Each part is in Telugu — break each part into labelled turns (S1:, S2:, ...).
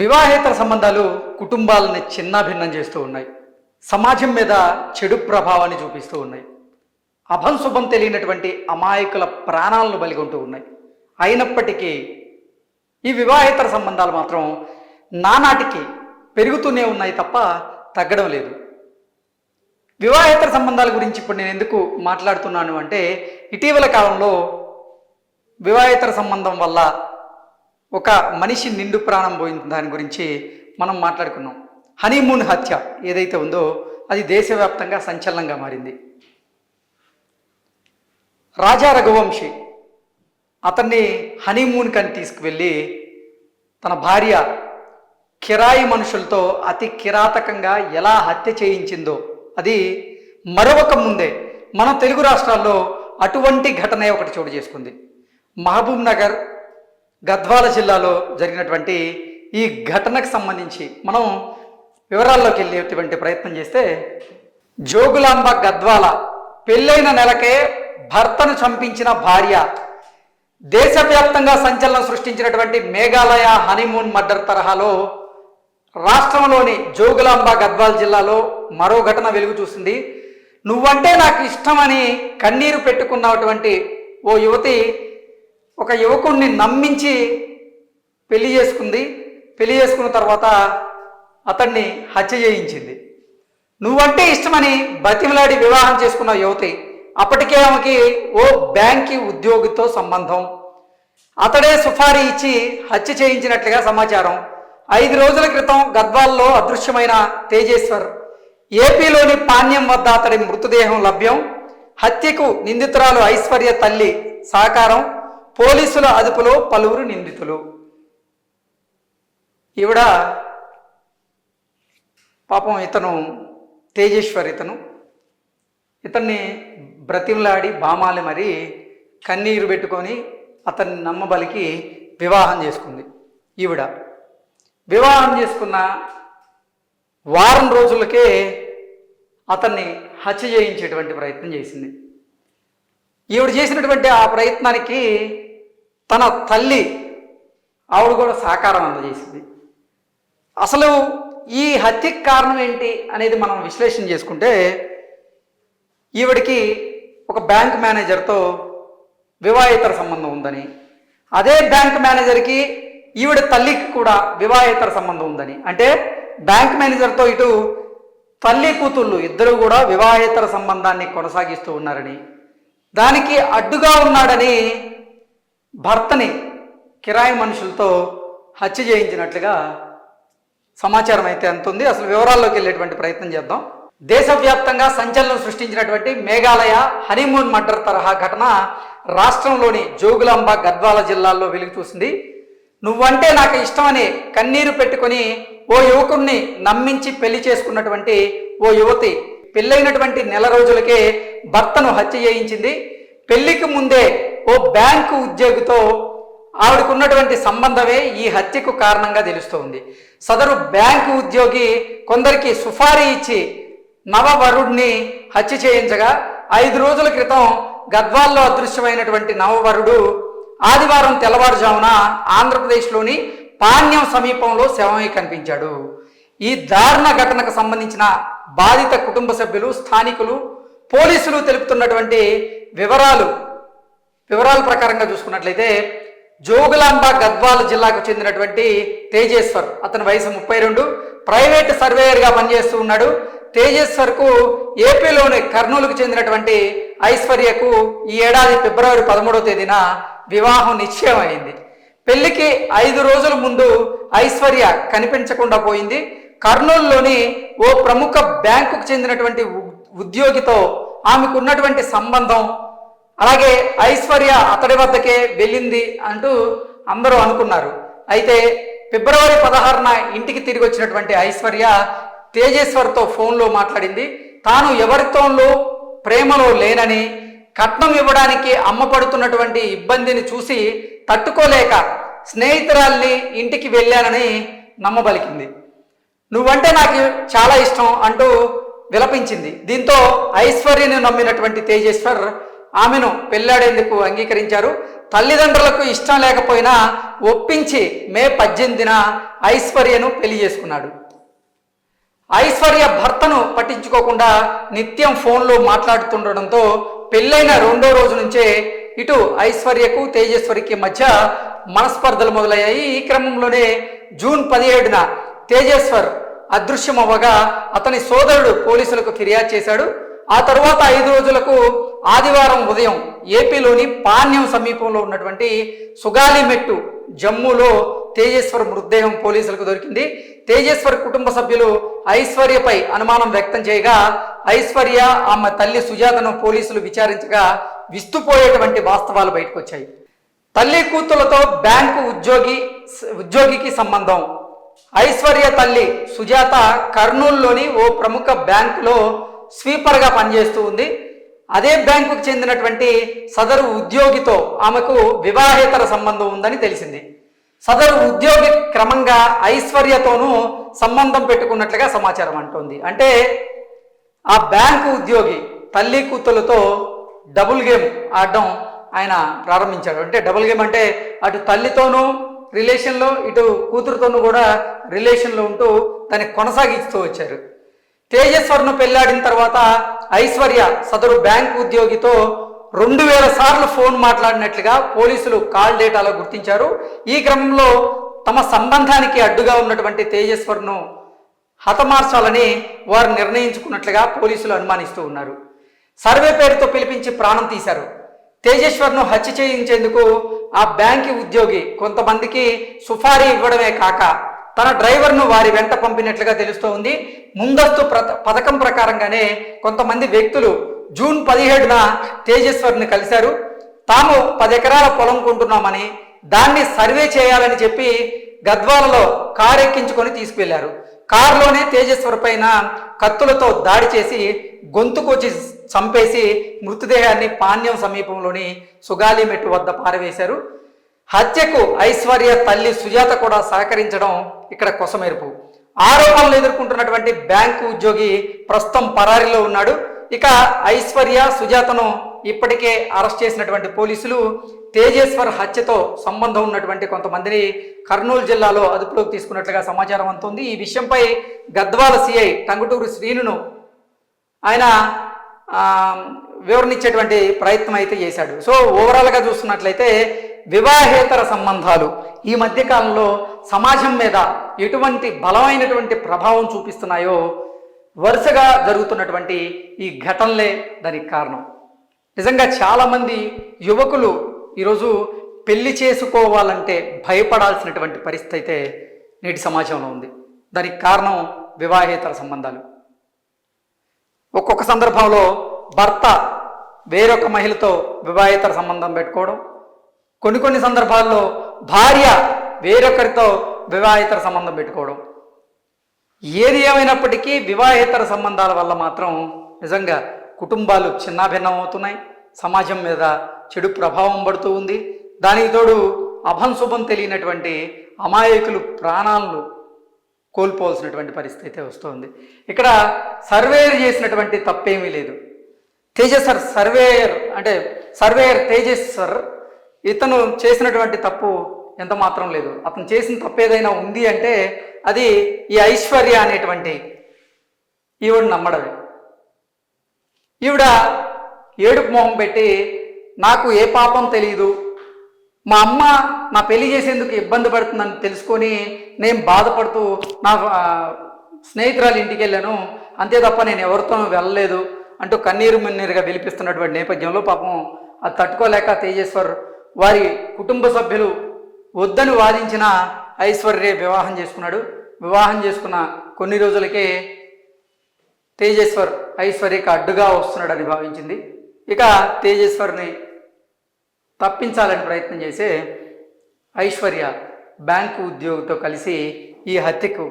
S1: వివాహేతర సంబంధాలు కుటుంబాలని చిన్నాభిన్నం చేస్తూ ఉన్నాయి. సమాజం మీద చెడు ప్రభావాన్ని చూపిస్తూ ఉన్నాయి. అభం శుభం తెలియనటువంటి అమాయకుల ప్రాణాలను బలిగొంటూ ఉన్నాయి. అయినప్పటికీ ఈ వివాహేతర సంబంధాలు మాత్రం నానాటికి పెరుగుతూనే ఉన్నాయి తప్ప తగ్గడం లేదు. వివాహేతర సంబంధాల గురించి ఇప్పుడు నేను ఎందుకు మాట్లాడుతున్నాను అంటే ఇటీవల కాలంలో వివాహేతర సంబంధం వల్ల ఒక మనిషి నిండు ప్రాణం పోయిన దాని గురించి మనం మాట్లాడుకున్నాం. హనీమూన్ హత్య ఏదైతే ఉందో అది దేశవ్యాప్తంగా సంచలనంగా మారింది. రాజా రఘువంశీ అతన్ని హనీమూన్ కని తీసుకువెళ్ళి తన భార్య కిరాయి మనుషులతో అతి కిరాతకంగా ఎలా హత్య చేయించిందో అది మరొక ముందే మన తెలుగు రాష్ట్రాల్లో అటువంటి ఘటనే ఒకటి చోటు చేసుకుంది. మహబూబ్ నగర్ గద్వాల జిల్లాలో జరిగినటువంటి ఈ ఘటనకు సంబంధించి మనం వివరాల్లోకి వెళ్ళేటువంటి ప్రయత్నం చేస్తే జోగులాంబ గద్వాల పెళ్ళైన నెలకే భర్తను చంపించిన భార్య దేశవ్యాప్తంగా సంచలనం సృష్టించినటువంటి మేఘాలయ హనీమూన్ మర్డర్ తరహాలో రాష్ట్రంలోని జోగులాంబ గద్వాల్ జిల్లాలో మరో ఘటన వెలుగు చూసింది. నువ్వంటే నాకు ఇష్టమని కన్నీరు పెట్టుకున్నటువంటి ఓ యువతి ఒక యువకుడిని నమ్మించి పెళ్ళి చేసుకుంది. పెళ్ళి చేసుకున్న తర్వాత అతన్ని హత్య చేయించింది. నువ్వంటే ఇష్టమని బతిమలాడి వివాహం చేసుకున్న యువతి అప్పటికే ఆమెకి ఓ బ్యాంకి ఉద్యోగితో సంబంధం. అతడే సుఫారీ ఇచ్చి హత్య చేయించినట్లుగా సమాచారం. ఐదు రోజుల క్రితం గద్వాల్లో అదృశ్యమైన తేజేశ్వర్ ఏపీలోని పాణ్యం వద్ద అతడి మృతదేహం లభ్యం. హత్యకు నిందితురాలు ఐశ్వర్య తల్లి సహకారం. పోలీసుల అదుపులో పలువురు నిందితులు. ఈవిడ పాపం ఇతను తేజేశ్వర్ ఇతను. ఇతన్ని బ్రతిమలాడి బామాలి మరి కన్నీరు పెట్టుకొని అతన్ని నమ్మబలికి వివాహం చేసుకుంది ఈవిడ. వివాహం చేసుకున్న వారం రోజులకే అతన్ని హత్య చేయించేటువంటి ప్రయత్నం చేసింది. ఈవిడ చేసినటువంటి ఆ ప్రయత్నానికి తన తల్లి ఆవిడ కూడా సహకారం అందజేసింది. అసలు ఈ హత్యకి కారణం ఏంటి అనేది మనం విశ్లేషణ చేసుకుంటే ఈవిడికి ఒక బ్యాంక్ మేనేజర్తో వివాహేతర సంబంధం ఉందని అదే బ్యాంక్ మేనేజర్కి ఈవిడ తల్లికి కూడా వివాహేతర సంబంధం ఉందని. అంటే బ్యాంక్ మేనేజర్తో ఇటు తల్లి కూతుళ్ళు ఇద్దరు కూడా వివాహేతర సంబంధాన్ని కొనసాగిస్తూ ఉన్నారని దానికి అడ్డుగా ఉన్నాడని భర్తని కిరాయి మనుషులతో హత్య చేయించినట్లుగా సమాచారం అయితే ఎంత ఉంది. అసలు వివరాల్లోకి వెళ్ళేటువంటి ప్రయత్నం చేద్దాం. దేశవ్యాప్తంగా సంచలనం సృష్టించినటువంటి మేఘాలయ హనీమూన్ మర్డర్ తరహా ఘటన రాష్ట్రంలోని జోగులాంబ గద్వాల జిల్లాల్లో వెలుగు చూసింది. నువ్వంటే నాకు ఇష్టమని కన్నీరు పెట్టుకొని ఓ యువకుణ్ణి నమ్మించి పెళ్ళి చేసుకున్నటువంటి ఓ యువతి పెళ్ళైనటువంటి నెల రోజులకే భర్తను హత్య చేయించింది. పెళ్ళికి ముందే ఓ బ్యాంకు ఉద్యోగితో ఆవిడకున్నటువంటి సంబంధమే ఈ హత్యకు కారణంగా తెలుస్తోంది. సదరు బ్యాంకు ఉద్యోగి కొందరికి సుఫారీ ఇచ్చి నవవరుడిని హత్య చేయించగా ఐదు రోజుల క్రితం గద్వాల్లో అదృశ్యమైనటువంటి నవవరుడు ఆదివారం తెల్లవారుజామున ఆంధ్రప్రదేశ్లోని పాణ్యం సమీపంలో శవమై కనిపించాడు. ఈ దారుణ ఘటనకు సంబంధించిన బాధిత కుటుంబ సభ్యులు స్థానికులు పోలీసులు తెలుపుతున్నటువంటి వివరాలు వివరాల ప్రకారంగా చూసుకున్నట్లయితే జోగులాంబ గద్వాల జిల్లాకు చెందినటువంటి తేజేశ్వర్ అతని వయసు ముప్పై రెండు ప్రైవేట్ సర్వేయర్గా పనిచేస్తూ ఉన్నాడు. తేజేశ్వర్కు ఏపీలోని కర్నూలుకు చెందినటువంటి ఐశ్వర్యకు ఈ ఏడాది ఫిబ్రవరి పదమూడవ తేదీన వివాహం నిశ్చయమైంది. పెళ్ళికి ఐదు రోజుల ముందు ఐశ్వర్య కనిపించకుండా పోయింది. కర్నూలులోని ఓ ప్రముఖ బ్యాంకుకు చెందినటువంటి ఉ- ఉద్యోగితో ఆమెకున్నటువంటి సంబంధం అలాగే ఐశ్వర్య అతడి వద్దకే వెళ్ళింది అంటూ అందరూ అనుకున్నారు. అయితే ఫిబ్రవరి పదహారున ఇంటికి తిరిగి వచ్చినటువంటి ఐశ్వర్య తేజేశ్వర్తో ఫోన్లో మాట్లాడింది. తాను ఎవరితోనూ ప్రేమలో లేనని కట్నం ఇవ్వడానికి అమ్మ పడుతున్నటువంటి ఇబ్బందిని చూసి తట్టుకోలేక స్నేహితురాల్ని ఇంటికి వెళ్ళానని నమ్మబలికింది. నువ్వంటే నాకు చాలా ఇష్టం అంటూ విలపించింది. దీంతో ఐశ్వర్యను నమ్మినటువంటి తేజేశ్వర్ ఆమెను పెళ్ళాడేందుకు అంగీకరించారు. తల్లిదండ్రులకు ఇష్టం లేకపోయినా ఒప్పించి మే పద్దెనిమిదిన ఐశ్వర్యను పెళ్ళి చేసుకున్నాడు. ఐశ్వర్య భర్తను పట్టించుకోకుండా నిత్యం ఫోన్లో మాట్లాడుతుండడంతో పెళ్ళైన రెండో రోజు నుంచే ఇటు ఐశ్వర్యకు తేజేశ్వరికి మధ్య మనస్పర్ధలు మొదలయ్యాయి. ఈ క్రమంలోనే జూన్ పదిహేడున తేజేశ్వర్ అదృశ్యమవ్వగా అతని సోదరుడు పోలీసులకు ఫిర్యాదు చేశాడు. ఆ తరువాత ఐదు రోజులకు ఆదివారం ఉదయం ఏపీలోని పాణ్యం సమీపంలో ఉన్నటువంటి సుగాలిమెట్టు జమ్మూలో తేజేశ్వర్ మృతదేహం పోలీసులకు దొరికింది. తేజేశ్వర్ కుటుంబ సభ్యులు ఐశ్వర్యపై అనుమానం వ్యక్తం చేయగా ఐశ్వర్య ఆమె తల్లి సుజాతను పోలీసులు విచారించగా విస్తుపోయేటువంటి వాస్తవాలు బయటకు వచ్చాయి తల్లి కూతులతో బ్యాంకు ఉద్యోగి ఉద్యోగికి సంబంధం. ఐశ్వర్య తల్లి సుజాత కర్నూలులోని ఓ ప్రముఖ బ్యాంకులో స్వీపర్గా పనిచేస్తూ ఉంది. అదే బ్యాంకుకు చెందినటువంటి సదరు ఉద్యోగితో ఆమెకు వివాహేతర సంబంధం ఉందని తెలిసింది. సదరు ఉద్యోగి క్రమంగా ఐశ్వర్యతోనూ సంబంధం పెట్టుకున్నట్లుగా సమాచారం అంటోంది. అంటే ఆ బ్యాంకు ఉద్యోగి తల్లి కూతులతో డబుల్ గేమ్ ఆడడం ఆయన ప్రారంభించాడు. అంటే డబుల్ గేమ్ అంటే అటు తల్లితోనూ రిలేషన్లో ఇటు కూతురుతోనూ కూడా రిలేషన్లో ఉంటూ దాన్ని కొనసాగిస్తూ వచ్చారు. తేజస్వర్ను పెళ్ళాడిన తర్వాత ఐశ్వర్య సదరు బ్యాంక్ ఉద్యోగితో రెండు వేల సార్లు ఫోన్ మాట్లాడినట్లుగా పోలీసులు కాల్ డేటాలో గుర్తించారు. ఈ క్రమంలో తమ సంబంధానికి అడ్డుగా ఉన్నటువంటి తేజస్వర్ను హతమార్చాలని వారు నిర్ణయించుకున్నట్లుగా పోలీసులు అనుమానిస్తూ ఉన్నారు. సర్వే పేరుతో పిలిపించి ప్రాణం తీశారు. తేజేశ్వర్ను హత్య చేయించేందుకు ఆ బ్యాంకి ఉద్యోగి కొంతమందికి సుఫారీ ఇవ్వడమే కాక తన డ్రైవర్ను వారి వెంట పంపినట్లుగా తెలుస్తోంది. ముందస్తు ప్ర- పథకం ప్రకారంగానే కొంతమంది వ్యక్తులు జూన్ పదిహేడున తేజేశ్వర్ని కలిశారు. తాము పది ఎకరాల పొలం కొంటున్నామని దాన్ని సర్వే చేయాలని చెప్పి గద్వాలలో కారు ఎక్కించుకొని తీసుకువెళ్ళారు కారులోనే తేజేశ్వర్ పైన కత్తులతో దాడి చేసి గొంతుకొచ్చి చంపేసి మృతదేహాన్ని పాణ్యం సమీపంలోని సుగాలి మెట్టు వద్ద పారవేశారు. హత్యకు ఐశ్వర్య తల్లి సుజాత కూడా సహకరించడం ఇక్కడ కొసమెరుపు. ఆరోపణలు ఎదుర్కొంటున్నటువంటి బ్యాంకు ఉద్యోగి ప్రస్తుతం పరారీలో ఉన్నాడు. ఇక ఐశ్వర్య సుజాతను ఇప్పటికే అరెస్ట్ చేసినటువంటి పోలీసులు తేజేశ్వర్ హత్యతో సంబంధం ఉన్నటువంటి కొంతమందిని కర్నూలు జిల్లాలో అదుపులోకి తీసుకున్నట్లుగా సమాచారం అందుతుంది. ఈ విషయంపై గద్వాల సిఐ టంగుటూరు శ్రీనును ఆయన వివరణ ఇచ్చేటువంటి ప్రయత్నం అయితే చేశాడు. సో ఓవరాల్గా చూస్తున్నట్లయితే వివాహేతర సంబంధాలు. ఈ మధ్యకాలంలో సమాజం మీద ఎటువంటి బలమైనటువంటి ప్రభావం చూపిస్తున్నాయో వరుసగా జరుగుతున్నటువంటి ఈ ఘటనలే దానికి కారణం. నిజంగా చాలామంది యువకులు ఈరోజు పెళ్ళి చేసుకోవాలంటే భయపడాల్సినటువంటి పరిస్థితి అయితే నేటి సమాజంలో ఉంది. దానికి కారణం వివాహేతర సంబంధాలు. ఒక్కొక్క సందర్భంలో భర్త వేరొక మహిళతో వివాహేతర సంబంధం పెట్టుకోవడం కొన్ని కొన్ని సందర్భాల్లో భార్య వేరొకరితో వివాహేతర సంబంధం పెట్టుకోవడం. ఏది ఏమైనప్పటికీ వివాహేతర సంబంధాల వల్ల మాత్రం నిజంగా కుటుంబాలు చిన్నాభిన్నం అవుతున్నాయి. సమాజం మీద చెడు ప్రభావం పడుతూ ఉంది. దానికి తోడు అభంశుభం తెలియనటువంటి అమాయకులు ప్రాణాలను కోల్పోవలసినటువంటి పరిస్థితి వస్తుంది. ఇక్కడ సర్వేయర్ చేసినటువంటి తప్పేమీ లేదు. తేజస్వర్ సర్వేయర్ అంటే సర్వేయర్ తేజస్వర్ ఇతను చేసినటువంటి తప్పు ఎంత మాత్రం లేదు. అతను చేసిన తప్పు ఏదైనా ఉంది అంటే అది ఈ ఐశ్వర్య అనేటువంటి ఈవిడ నమ్మడమే. ఈవిడ ఏడుపు మొహం పెట్టి నాకు ఏ పాపం తెలియదు మా అమ్మ నా పెళ్ళి చేసేందుకు ఇబ్బంది పడుతుందని తెలుసుకొని నేను బాధపడుతూ నా స్నేహితురాలు ఇంటికి వెళ్ళాను. అంతే తప్ప నేను ఎవరితోనూ వెళ్ళలేదు అంటూ కన్నీరు మున్నీరుగా విలిపిస్తున్నటువంటి నేపథ్యంలో పాపం అది తట్టుకోలేక తేజేశ్వర్ వారి కుటుంబ సభ్యులు వద్దని వాదించిన ఐశ్వర్య వివాహం చేసుకున్నాడు. వివాహం చేసుకున్న కొన్ని రోజులకే తేజేశ్వర్ ఐశ్వర్యకి అడ్డుగా వస్తున్నాడని భావించింది. ఇక తేజేశ్వర్ని తప్పించాలని ప్రయత్నం చేసే ఐశ్వర్య బ్యాంకు ఉద్యోగితో కలిసి ఈ హత్యకు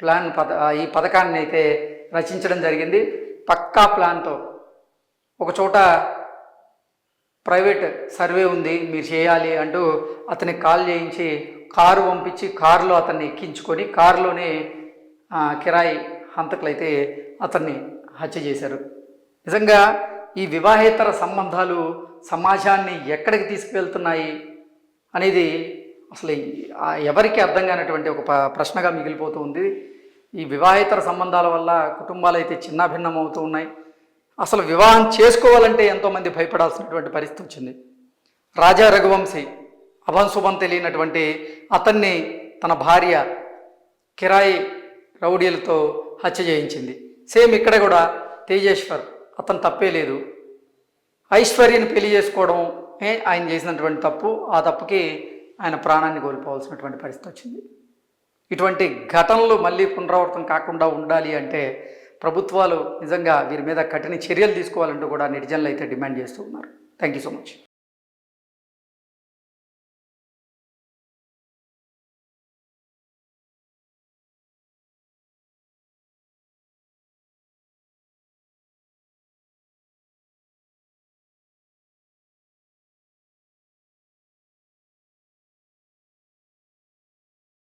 S1: ప్లాన్ పద ఈ పథకాన్ని అయితే రచించడం జరిగింది. పక్కా ప్లాన్తో ఒక చోట ప్రైవేట్ సర్వే ఉంది మీరు చేయాలి అంటూ అతనికి కాల్ చేయించి కారు పంపించి కారులో అతన్ని ఎక్కించుకొని కారులోనే కిరాయి హంతకులైతే అతన్ని హత్య చేశారు. నిజంగా ఈ వివాహేతర సంబంధాలు సమాజాన్ని ఎక్కడికి తీసుకువెళ్తున్నాయి అనేది అసలు ఎవరికి అర్థం కానటువంటి ఒక ప్రశ్నగా మిగిలిపోతూ ఉంది. ఈ వివాహేతర సంబంధాల వల్ల కుటుంబాలు అయితే చిన్నాభిన్నం అవుతూ ఉన్నాయి. అసలు వివాహం చేసుకోవాలంటే ఎంతోమంది భయపడాల్సినటువంటి పరిస్థితి వచ్చింది. రాజా రఘువంశీ అభంశుభం తెలియనటువంటి అతన్ని తన భార్య కిరాయి రౌడీలతో హత్య చేయించింది. సేమ్ ఇక్కడ కూడా తేజేశ్వర్ అతను తప్పే లేదు. ఐశ్వర్యని పెళ్ళి చేసుకోవడం ఆయన చేసినటువంటి తప్పు ఆ తప్పుకి ఆయన ప్రాణాన్ని కోల్పోవాల్సినటువంటి పరిస్థితి వచ్చింది. ఇటువంటి ఘటనలు మళ్ళీ పునరావృతం కాకుండా ఉండాలి అంటే ప్రభుత్వాలు నిజంగా వీరి మీద కఠిన చర్యలు తీసుకోవాలంటూ కూడా నిర్జనలు అయితే డిమాండ్ చేస్తూ ఉన్నారు. Thank you so much